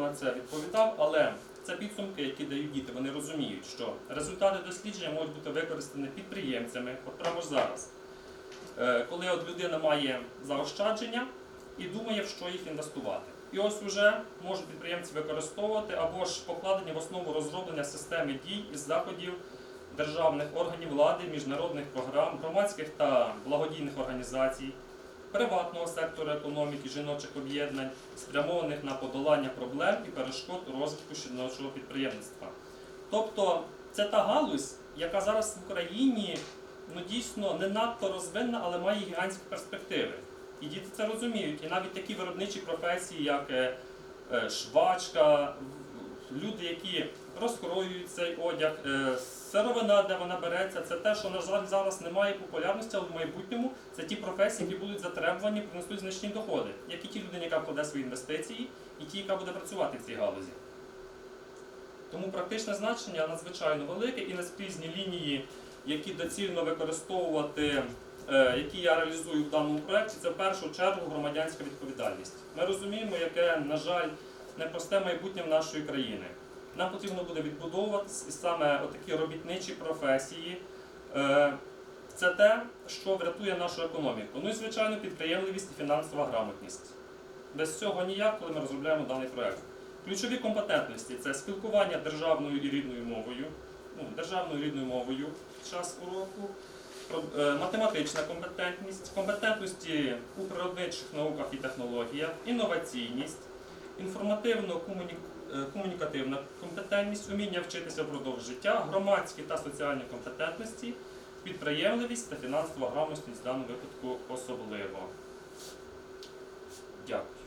на це відповідав, але це підсумки, які дають діти. Вони розуміють, що результати дослідження можуть бути використані підприємцями, от прямо зараз. Е, Коли от людина має заощадження і думає, в що їх інвестувати. І ось уже можуть підприємці використовувати або ж покладені в основу розроблення системи дій і заходів державних органів влади, міжнародних програм, громадських та благодійних організацій, приватного сектору економіки, жіночих об'єднань, спрямованих на подолання проблем і перешкод розвитку жіночого підприємництва. Тобто це та галузь, яка зараз в Україні ну, дійсно не надто розвинена, але має гігантські перспективи. І діти це розуміють. І навіть такі виробничі професії, як е, е, швачка, люди, які розкроюють цей одяг, е, сировина, де вона береться, це те, що на жаль зараз немає популярності, але в майбутньому це ті професії, які будуть затребувані, принесуть значні доходи, як і ті людині, яка вкладе свої інвестиції, і ті, яка буде працювати в цій галузі. Тому практичне значення надзвичайно велике і на скрізні лінії, які доцільно використовувати, е, які я реалізую в даному проєкті, це в першу чергу громадянська відповідальність. Ми розуміємо, яке, на жаль, непросте майбутнє в нашої країни. Нам потрібно буде відбудовуватись і саме отакі робітничі професії. е, Це те, що врятує нашу економіку. Ну і звичайно, підприємливість і фінансова грамотність. Без цього ніяк, коли ми розробляємо даний проєкт. Ключові компетентності це спілкування державною і рідною мовою, ну, державною рідною мовою під час уроку, е, математична компетентність, компетентності у природничих науках і технологіях, інноваційність, інформативно-комунікативна компетентність, уміння вчитися впродовж життя, громадські та соціальні компетентності, підприємливість та фінансова грамотність в даному випадку особливо. Дякую.